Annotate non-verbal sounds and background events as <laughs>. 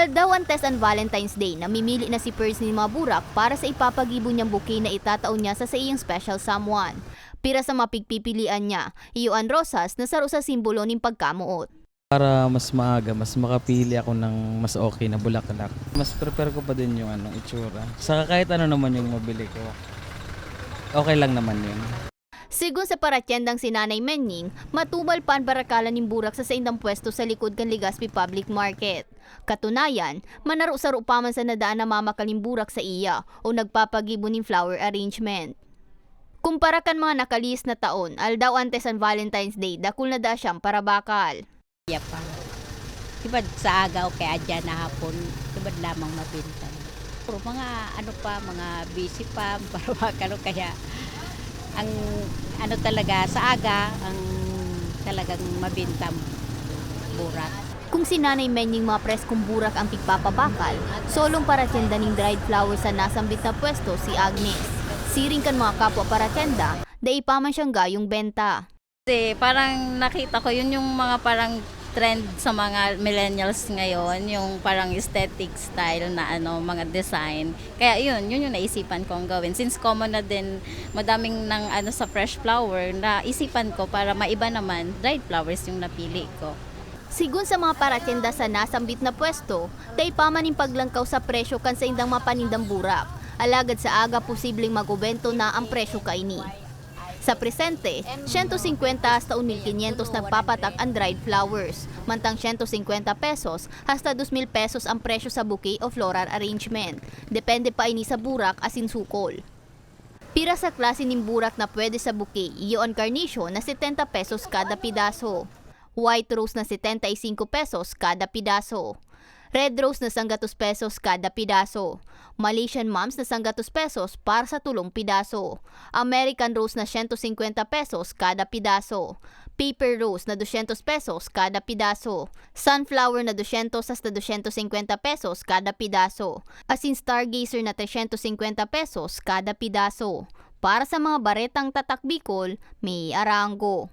Aldawantes and Valentine's Day, namimili na si Percy ni Maburak para sa ipapagibo niyang bouquet na itataon niya sa sa iyang special someone. Pira sa mapigpipilian niya, iyoan rosas na saro sa simbolo ng pagkamuot. Para mas maaga, mas makapili ako ng mas okay na bulaklak. Mas prepare ko pa din yung ano, itsura. Saka kahit ano naman yung mabili ko, okay lang naman yun. Sigun sa paratyendang si Nanay Menying, matubal pa ang barakalan ng burak sa saindang pwesto sa likod kan Legazpi Public Market. Katunayan, manaro-saro pa man sa nadaan na mamakaling burak sa iya o nagpapagibo ng flower arrangement. Kumpara kan mga nakalis na taon, aldaw antes ang Valentine's Day, dakul na da siyang para bakal. Iya pa. Tibad sa aga o kaya dyan na hapon, tibad lamang mabinta. Puro mga ano pa, mga busy pa, <laughs> para makalo kaya ang ano talaga sa aga ang talagang mabintam burak. Kung si Nanay Menying mga preskong burak ang pigpapabakal, solong paratyenda ng dried flowers sa nasambit na pwesto si Agnes. Siring kan mga kapwa paratyenda, dai pa man siyang gayong benta. Kasi parang nakita ko yun yung mga parang trend sa mga millennials ngayon, yung parang aesthetic style na ano, mga design. Kaya yun, yun yung naisipan kong gawin. Since common na din, madaming ng ano sa fresh flower, naisipan ko para maiba naman, dried flowers yung napili ko. Sigun sa mga paratyenda sa nasambit na pwesto, dai pa man yung paglangkaw sa presyo kan sa indang mapanindang burak. Alagad sa aga posibleng magubento na ang presyo kaini. Sa presente, 150 hasta 1,500 nagpapatak ang dried flowers, mantang 150 pesos hasta 2,000 pesos ang presyo sa bouquet o floral arrangement. Depende pa ini sa burak asin sukol. Pira sa klase ng burak na pwede sa bouquet, iyo ang carnation na 70 pesos kada pidaso. White rose na 75 pesos kada pidaso. Red rose na 100 pesos kada pidaso. Malaysian moms na 100 pesos para sa tulong pidaso. American rose na 150 pesos kada pidaso. Paper rose na 200 pesos kada pidaso. Sunflower na 200 hasta 250 pesos kada pidaso. Asin stargazer na 350 pesos kada pidaso. Para sa mga baretang tatak Bicol, may arango.